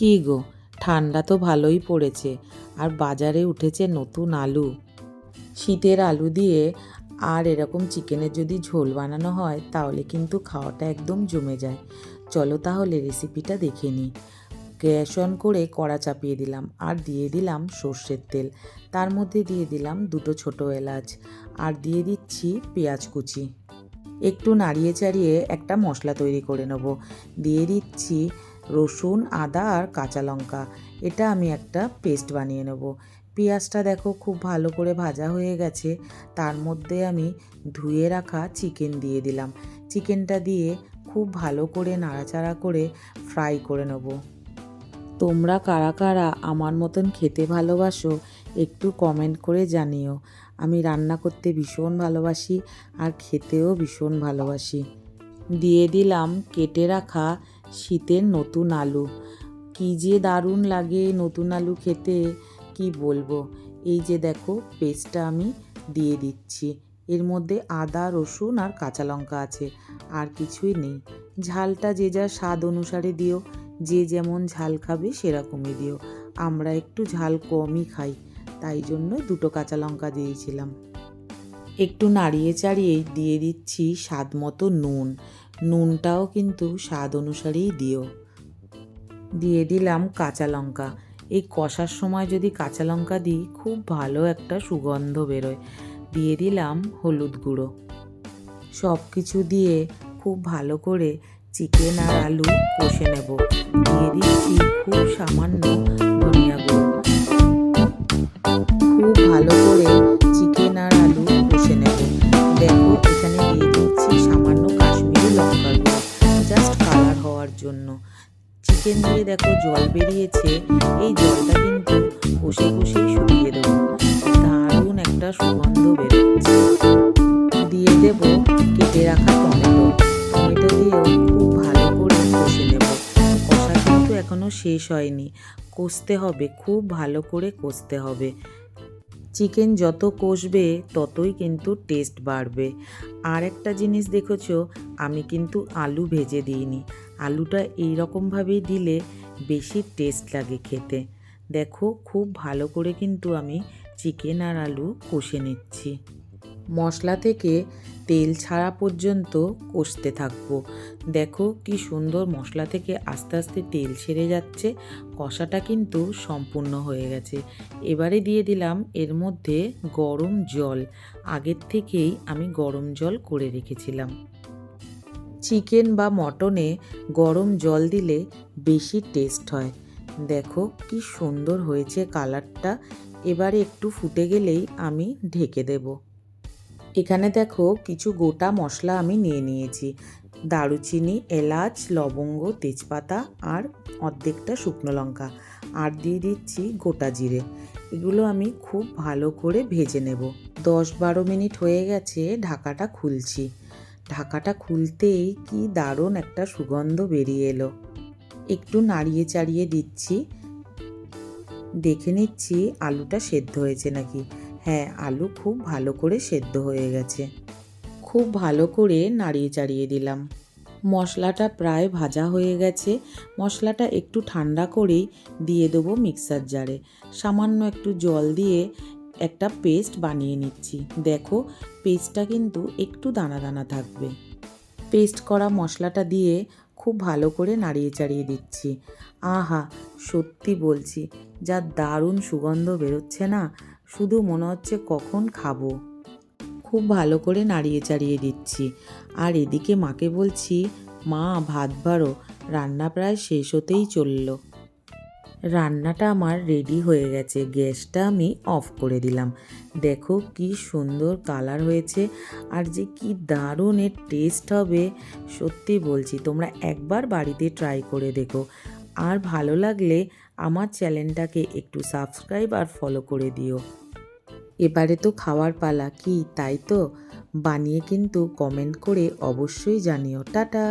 কী গো? ঠান্ডা তো ভালোই পড়েছে। আর বাজারে উঠেছে নতুন আলু। শীতের আলু দিয়ে আর এরকম চিকেনের যদি ঝোল বানানো হয়, তাহলে কিন্তু খাওয়াটা একদম জমে যায়। চলো তাহলে রেসিপিটা দেখে নিই। গ্যাস অন করে কড়া চাপিয়ে দিলাম আর দিয়ে দিলাম সর্ষের তেল। তার মধ্যে দিয়ে দিলাম দুটো ছোটো এলাচ আর দিয়ে দিচ্ছি পেঁয়াজ কুচি। একটু নাড়িয়ে চাড়িয়ে একটা মশলা তৈরি করে নেব। দিয়ে দিচ্ছি রসুন, আদা আর কাঁচা লঙ্কা। এটা আমি একটা পেস্ট বানিয়ে নেব। পেঁয়াজটা দেখো খুব ভালো করে ভাজা হয়ে গেছে। তার মধ্যে আমি ধুয়ে রাখা চিকেন দিয়ে দিলাম। চিকেনটা দিয়ে খুব ভালো করে নাড়াচাড়া করে ফ্রাই করে নেব। তোমরা কারা কারা আমার মতন খেতে ভালোবাসো একটু কমেন্ট করে জানিও। আমি রান্না করতে ভীষণ ভালোবাসি আর খেতেও ভীষণ ভালোবাসি। দিয়ে দিলাম কেটে রাখা শীতের নতুন আলু। কী যে দারুণ লাগে নতুন আলু খেতে, কি বলব? এই যে দেখো পেস্টটা আমি দিয়ে দিচ্ছি। এর মধ্যে আদা, রসুন আর কাঁচা লঙ্কা আছে, আর কিছুই নেই। ঝালটা যে যার স্বাদ অনুসারে দিও, যে যেমন ঝাল খাবে সেরকমই দিও। আমরা একটু ঝাল কমই খাই, তাই জন্য দুটো কাঁচা লঙ্কা দিয়েছিলাম। একটু নাড়িয়ে চাড়িয়ে দিয়ে দিচ্ছি স্বাদ মতো নুন। নুনটাও কিন্তু স্বাদ অনুসারেই দিও। দিয়ে দিলাম কাঁচা লঙ্কা। এই কষার সময় যদি কাঁচা লঙ্কা দিই, খুব ভালো একটা সুগন্ধ বেরোয়। দিয়ে দিলাম হলুদ গুঁড়ো। সব কিছু দিয়ে খুব ভালো করে চিকেন আর আলু কষে নেব। দিয়ে দিচ্ছি খুব সামান্য জন্য। চিকেন দিয়ে দেখো জল বেরিয়েছে, এই জলটা কিন্তু কষে কষেই শুকিয়ে দেবো। দারুণ একটা সুগন্ধ বেরোচ্ছে। দিয়ে দেব কেটে রাখা টমেটো। টমেটো দিয়েও খুব ভালো করে কষে নেব। কষা কিন্তু এখনও শেষ হয়নি। কষতে হবে, খুব ভালো করে কষতে হবে। চিকেন যত কষবে, ততই কিন্তু টেস্ট বাড়বে। আর একটা জিনিস দেখেছ, আমি কিন্তু আলু ভেজে দিইনি। আলুটা এই রকমভাবেই দিলে বেশি টেস্ট লাগে খেতে। দেখো, খুব ভালো করে কিন্তু আমি চিকেন আর আলু কষে নিচ্ছি। মশলা থেকে তেল ছাড়া পর্যন্ত কষতে থাকব। দেখো কি সুন্দর মশলা থেকে আস্তে আস্তে তেল ছেড়ে যাচ্ছে, কষাটা কিন্তু সম্পূর্ণ হয়ে গেছে। এবারে দিয়ে দিলাম এর মধ্যে গরম জল। আগের থেকেই আমি গরম জল করে রেখেছিলাম। চিকেন বা মটনে গরম জল দিলে বেশি টেস্ট হয়। দেখো কি সুন্দর হয়েছে কালারটা। এবারে একটু ফুটে গেলেই আমি ঢেকে দেব। এখানে দেখো কিছু গোটা মশলা আমি নিয়ে নিয়েছি। দারুচিনি, এলাচ, লবঙ্গ, তেজপাতা আর অর্ধেকটা শুকনো লঙ্কা। আর দিয়ে দিচ্ছি গোটা জিরে। এগুলো আমি খুব ভালো করে ভেজে নেব। দশ বারো মিনিট হয়ে গেছে, ঢাকাটা খুলছি। ঢাকাটা খুলতেই কি দারুণ একটা সুগন্ধ বেরিয়ে এলো। একটু নাড়িয়ে চাড়িয়ে দিচ্ছি। দেখে নিচ্ছি আলুটা সেদ্ধ হয়েছে নাকি। হ্যাঁ আলু খুব ভালো করে সেদ্ধ হয়ে গেছে। খুব ভালো করে নাড়িয়ে চাড়িয়ে দিলাম। মশলাটা প্রায় ভাজা হয়ে গেছে। মশলাটা একটু ঠান্ডা করেই দিয়ে দেবো মিক্সার জারে। সামান্য একটু জল দিয়ে একটা পেস্ট বানিয়ে নিচ্ছি। দেখো, পেস্টটা কিন্তু একটু দানা দানা থাকবে। পেস্ট করা মশলাটা দিয়ে খুব ভালো করে নাড়িয়ে চাড়িয়ে দিচ্ছি। আহা, সত্যি বলছি, যা দারুণ সুগন্ধ বেরোচ্ছে না? শুধু মনে হচ্ছে কখন খাব। খুব ভালো করে নাড়িয়ে চাড়িয়ে দিচ্ছি। আর এদিকে মাকে বলছি, মা, ভাত বাড়ো। রান্না প্রায় শেষ হতেই চলল। রান্নাটা আমার রেডি হয়ে গেছে। গ্যাসটা আমি অফ করে দিলাম। দেখো কি সুন্দর কালার হয়েছে আর যে কি দারুণ এর টেস্ট হবে। সত্যি বলছি, তোমরা একবার বাড়িতে ট্রাই করে দেখো। আর ভালো লাগলে আমার চ্যানেলটাকে একটু সাবস্ক্রাইব আর ফলো করে দিও। এবারে তো খাওয়ার পালা কি তাই তো? বানিয়ে কিন্তু কমেন্ট করে অবশ্যই জানিও। টাটা!